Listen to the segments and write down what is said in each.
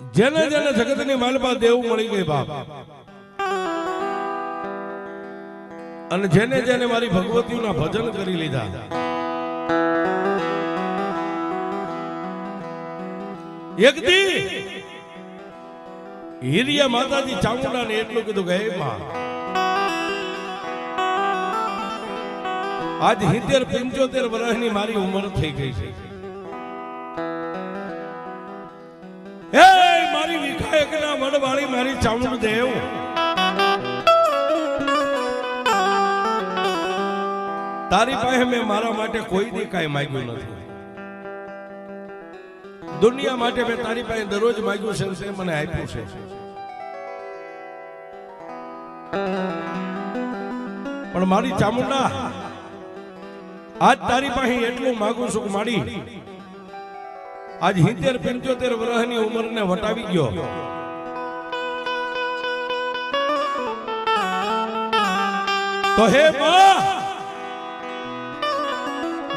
જેને જેને જગતની માલપા દેવ મળી ગઈ બાપ. અને જેને જેને મારી ભગવતીઓના ભજન કરી લીધા. એક દી હિરિયા માતાજી ચામુંડાને એટલું કીધું કે માં, આજ સિત્તેર પંચોતેર વર્ષની મારી ઉંમર થઈ ગઈ છે. વડવાળી મારી ચામુંડ દેવ. તારી પાસે મેં મારા માટે કોઈ દી કાંઈ માગ્યું નથી. દુનિયા માટે મેં તારી પાસે દરરોજ માગ્યું છે મને આપ્યું છે. પણ મારી ચામુંડા, આજ તારી પાસે એટલું માગું છું મારી, આજ સિત્તેર પંચોતેર વર્ષની ઉંમરને વટાવી ગયો તો હે માં!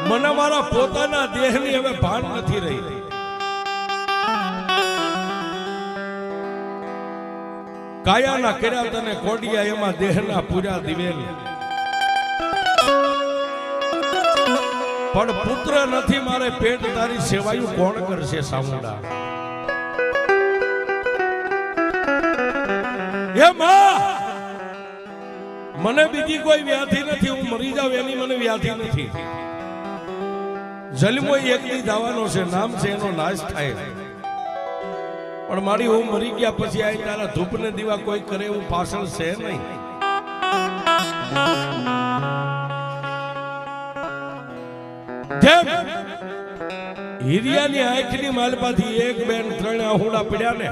મને મારા પોતાના દેહની હવે ભાન નથી રહી. કાયાના કર્યા તને કોડિયા એમાં દેહના પૂરા દિવેલ. પણ પુત્ર નથી મારે પેટ તારી સેવાયું કોણ કરશે સામુંડા? હે માં! મને બીજી કોઈ વ્યાધિ નથી, હું મરી જાઉં, એની મને વ્યાધિ નથી. જલમો એક દી દાવાનો છે, નામ છે, એનો નાશ થાય. પણ મારી હું મરી ગયા પછી આ તારા ધૂપ ને દીવા કોઈ કરે એવું પાછળ છે નહીં. જેમ હિરિયાની આંખની માલપાથી એક બેન ત્રણ આહુડા પડ્યા ને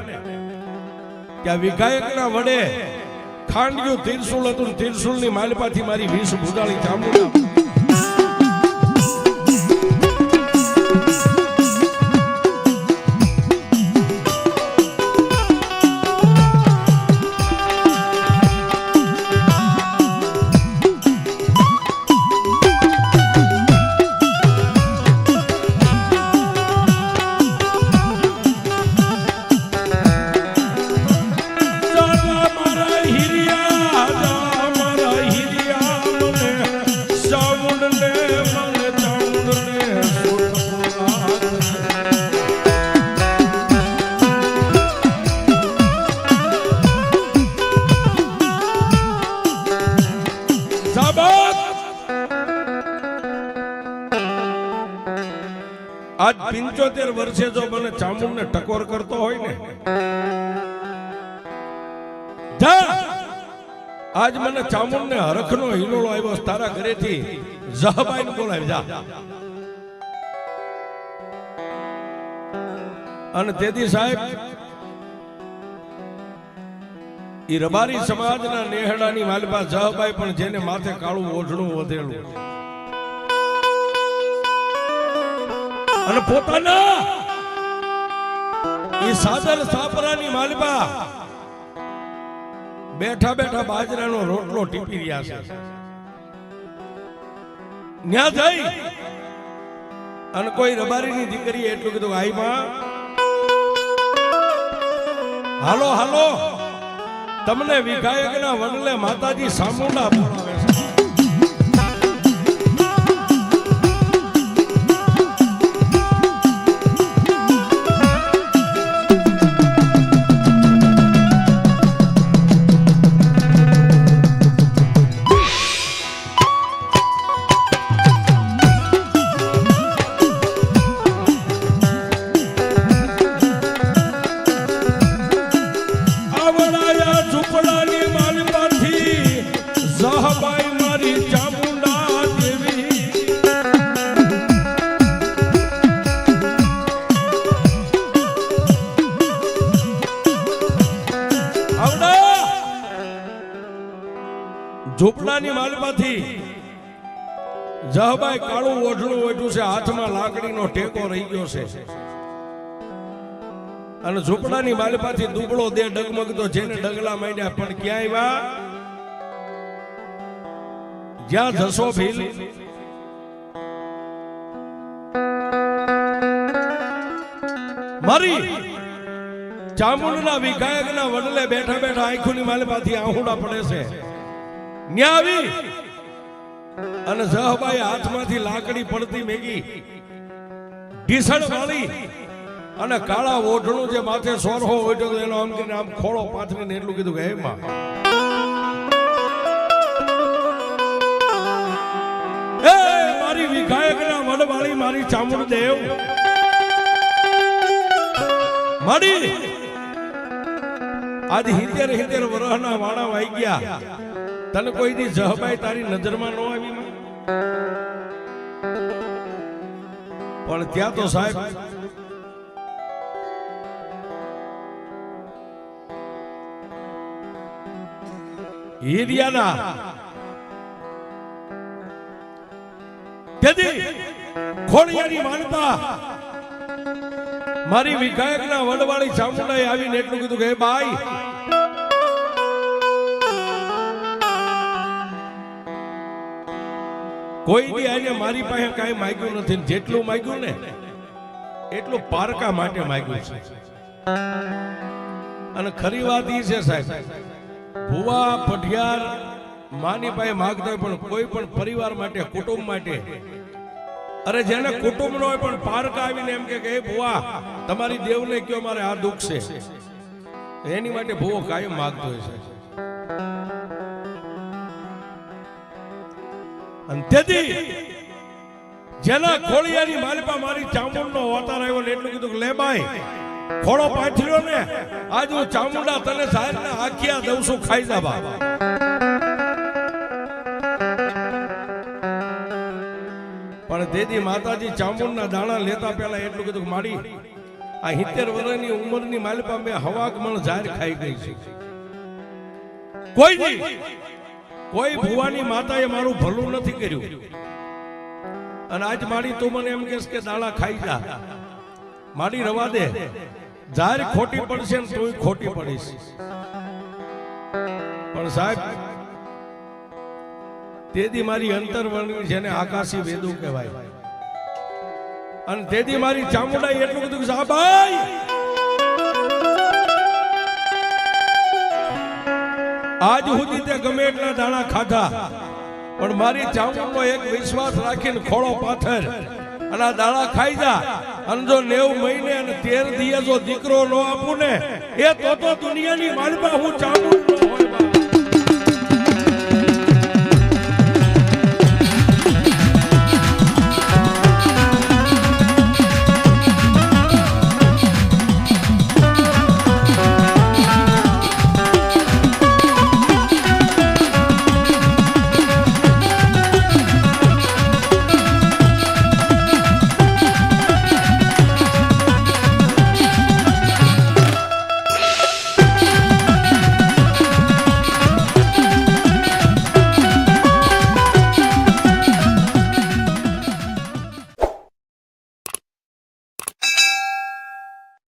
ત્યાં વિઘાયકના વડે ખાંડ્યું તીરસુલ હતું તિરસુલની માલપાથી મારી વીસ ભૂદાળી ચામુંડા આજ પિંચોતેર વર્ષે જો મને ચામુંડ ને ટકોર કરતો હોય ને આજ મને ચામુંડ ને હરખનો હિલોળો આવ્યો તારા ઘરેથી જહબાઈ બોલાવી, જા. અને તેથી સાહેબ, ઈ રબારી સમાજના નેહડાની માલપા જહબાઈ પણ જેને માથે કાળું ઓઢણું વધેલું. અને પોતાના એ સાદર સાપરાની માલપા બેઠા બેઠા બાજરાનો રોટલો ટીપી રહ્યા છે. ન્યા જઈ અને કોઈ રબારીની દીકરી એટલું કીધું, આઈ માં, હાલો હાલો, તમને વિઘાયકના વડલે માતાજી સામુંડા બોલાવે ઝૂંપડાની માલમાંથી જહબાઈ કાળું ઓઢણું ઓઢ્યું છે, હાથમાં લાકડીનો ટેકો રહી ગયો છે. અને ઝૂંપડાની માલપાથી દુબળો દે ડગમગતો જેને ડગલા માંડ્યા, પણ ક્યાં આવ્યા? જ્યાં જશો ભીલ. મારી ચામુંડના વિધાયકના વડલે બેઠા બેઠા આંખોની માલમાંથી આહુડા પડે છે. ન્યા આવી અને જહબાઈ હાથમાંથી લાકડી પડતી મેગી ઢીસણ વાળી અને કાળા ઓઢણું જે માથે સોરહો ઓઢ્યો એનો આમ કરીને આમ ખોળો પાથરીને એટલું કીધું કે હે એ મારી વિધાયકના વડવાળી મારી ચામુંડ દેવ મારી. આજ હિતેર હિતેર વરહના વાણા વાઈ ગયા. તને કોઈ દી જહબાઈ તારી નજરમાં ન આવી પણ ત્યાં તો સાહેબ હિરિયાના તેથી ખોડિયાની માનતા મારી વિધાયકના વડવાળી ચામુંડાએ આવીને એટલું કીધું કે ભાઈ કોઈ દી આને મારી પાસે કાંઈ માંગ્યું નથી. જેટલું માંગ્યું ને એટલું પારકા માટે માંગ્યું છે. અને ખરી વાત એ છે સાહેબ ભુવા પઢિયાર માની પાસે માગતા હોય પણ કોઈ પણ પરિવાર માટે કુટુંબ માટે અરે જેને કુટુંબ નો હોય પણ પારકા આવીને એમ કે "હે ભુવા તમારી દેવને કયો મારે આ દુઃખ છે? એની માટે ભુવો કાયમ માગતો હોય છે. અને તેથી જેના ખોળિયાની માલિપા મારી ચામુંડનો અવતાર આવ્યો ને એટલું કીધું કે લે બાઈ, ખોળો પાથર્યો ને, આજ હું ચામુંડા તને સાહેબ ને આખિયા દઉં છું, ખાઈ જા બાબા પણ દેદી માતાજી ચામુંડના દાણા લેતા પહેલા એટલું કીધું કે મારી, આ સિત્તેર વર્ષની ઉંમરની માલિપા મેં હવાક મણ જાહેર ખાઈ ગઈ છે. કોઈ નહીં. કોઈ ભુવાની માતાએ મારું ભલું નથી કર્યું. અને આજ મારી તું મને એમ કેસ કે દાણા ખાઈ જા. મારી રવા દે. જાહેર ખોટી પડશે ને તું ખોટી પડીશ. પણ સાહેબ તેદી મારી અંતરવર્ણી જેને આકાશી વેદું કહેવાય. અને તેદી મારી ચામુંડાઈ એટલું કીધું કે સાહેબાઈ આજ સુધી તે ગમે એટલા દાણા ખાધા. પણ મારી ચામુંડનો એક વિશ્વાસ રાખીને ખોળો પાથર. અને આ દાણા ખાઈ જા. અને જો નેવ મહિને અને તેર દિયે જો દીકરો ન આપું ને, એ તો તો દુનિયાની માલમાં હું ચામુંડ